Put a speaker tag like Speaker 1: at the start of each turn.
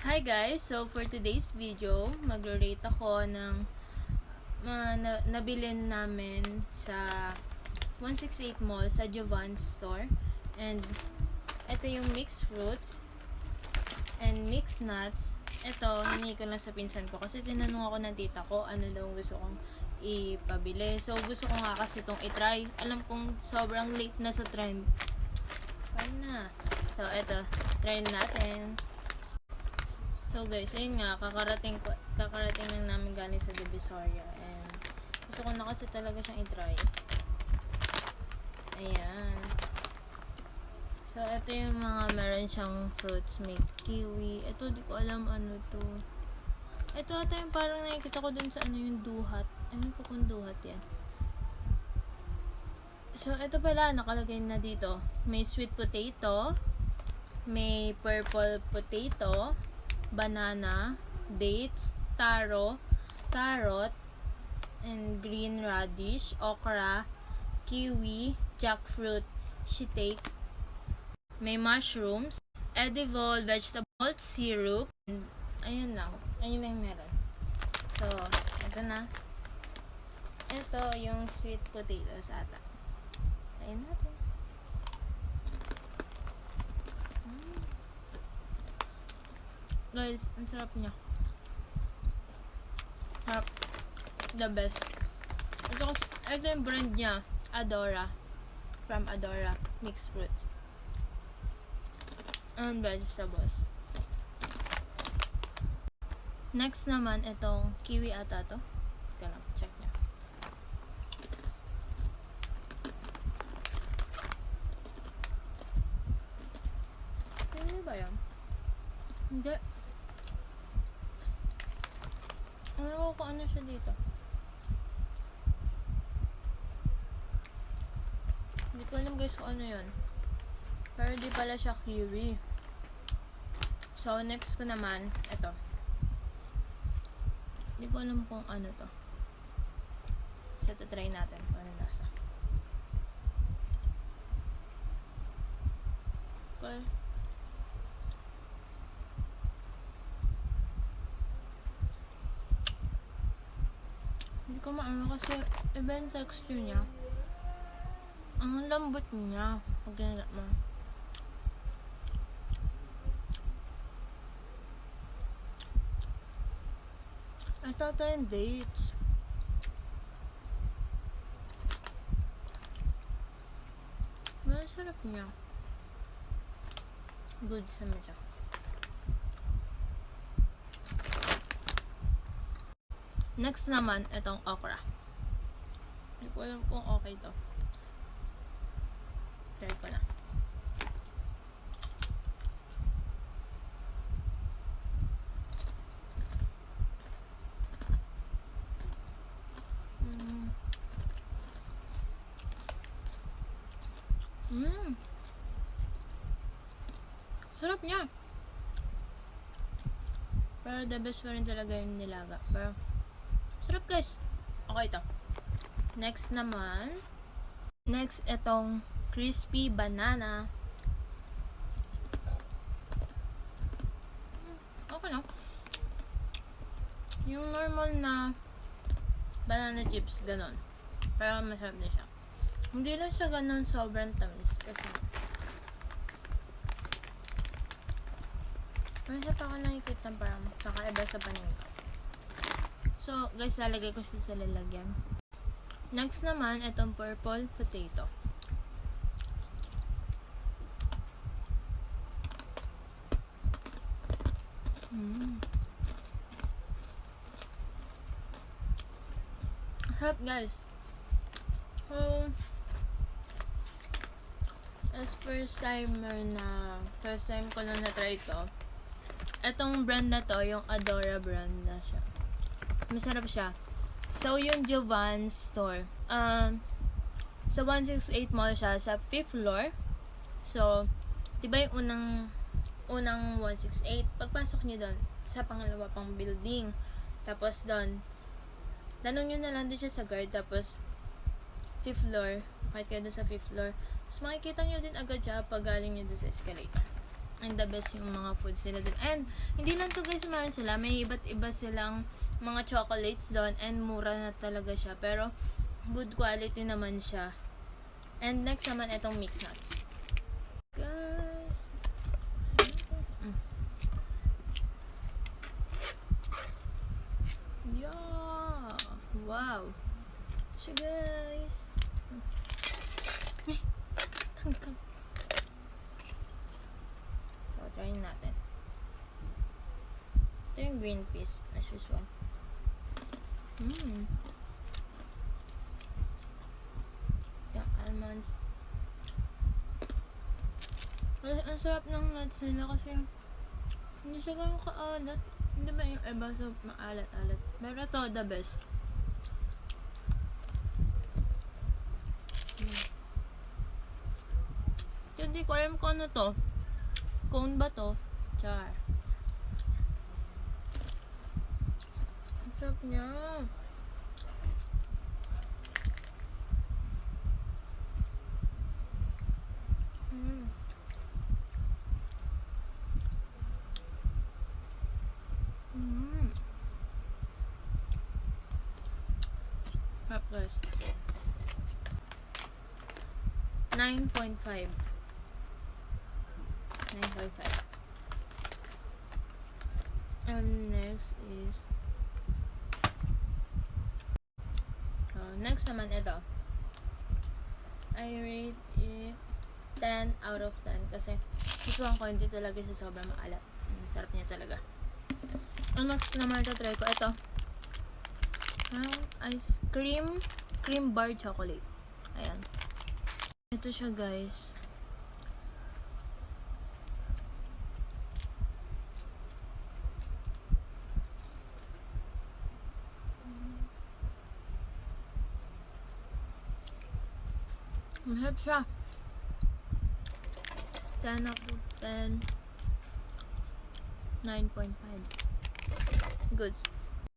Speaker 1: Hi guys! So for today's video, magre-rate ako ng mga na, nabilin namin sa 168 Mall sa Jovan Store. And ito yung mixed fruits and mixed nuts. Ito, hindi ko lang sa pinsan ko kasi tinanong ako ng tita ko ano daw gusto kong ipabili. So gusto ko nga kasi itong itry. Alam kong sobrang late na sa trend. Sana. So ito, try natin. So guys, ayun nga, kakarating kakarating lang namin galing sa Divisoria and gusto ko na kasi talaga siyang i-try. Ayan. So, ito yung mga meron siyang fruits. May kiwi. Ito, di ko alam ano to. Ito, ito yung parang nakikita ko dun sa ano yung duhat. Ano ko kung duhat yan. So, ito pala, nakalagay na dito. May sweet potato. May purple potato banana, dates, taro, carrot, and green radish, okra, kiwi, jackfruit, shiitake, may mushrooms, edible vegetable syrup, and ayun lang. Ayun lang meron. So, ito na. Ito yung sweet potatoes ata. Ayun natin. Mm. Guys, ang sarap niya. Sarap. The best. Ito, ito yung brand niya. Adora. From Adora. Mixed fruit. And vegetables. Next naman, itong kiwi ata to. Ika lang, check niya. Kiwi ba yan? Hindi. Ano ko ano siya dito. Hindi ko alam guys kung ano yun. Pero di pala siya kiwi. So, next ko naman, ito. Hindi ko alam kung ano to. So, ito try natin kung ano lasa. Okay. Hindi ko maano kasi iba yung texture niya. Ang lambot niya. Pag ginagawa mo. Ay, tata yung dates. Masarap niya. Good sa medyo. Next naman, itong okra. Hindi ko alam kung okay to. Try ko na. Mm. Mm. Sarap niya. Pero the best pa rin talaga yung nilaga. Pero, sarap guys. Okay to. Next naman, next itong crispy banana. Mm, Okay lang. Yung normal na banana chips, ganon. Pero masarap din siya. Hindi lang siya ganon sobrang tamis. Kasi, may isa pa ako nakikita parang kakaiba sa paningin ko. So, guys, lalagay ko siya sa lalagyan. Next naman, itong purple potato. Mm. Harap guys. So, as first timer na, first time ko lang na-try to, etong brand na to, yung Adora brand na siya. Masarap siya. So, yung Jovan store. Um, sa 168 mall siya, sa 5th floor. So, di ba yung unang, unang 168, pagpasok nyo doon, sa pangalawa pang building. Tapos doon, tanong nyo na lang doon siya sa guard. Tapos, 5th floor, kahit kayo doon sa 5th floor. Tapos makikita nyo din agad siya pag galing nyo doon sa escalator. And the best yung mga foods nila dun. And, hindi lang to guys, meron sila. May iba't iba silang mga chocolates doon. And, mura na talaga siya. Pero, good quality naman siya. And, next naman, itong mixed nuts. Guys. Mm. Yeah. Wow. Siya guys. Ay, tangkal. So, try natin. Ito yung green peas, as usual. Mmm. Yung almonds. Ang, ang sarap ng nuts nila kasi hindi siya ganun kaalat. Hindi ba yung iba sa maalat-alat? Pero ito, the best. Hindi ko alam kung ano to. Cone ba to? Char. Ang sarap niya. Mm. Mm. Sarap guys. 9.5 9.5 And next is uh, Next naman ito I rate it 10 out of 10 kasi gustuhan ko hindi talaga siya sobrang maalat. Mm, sarap niya talaga. Ang next naman ito try ko ito. Ice cream cream bar chocolate. Ayan. Ito siya guys. Masarap siya. 10 out of 10. 9.5. Goods.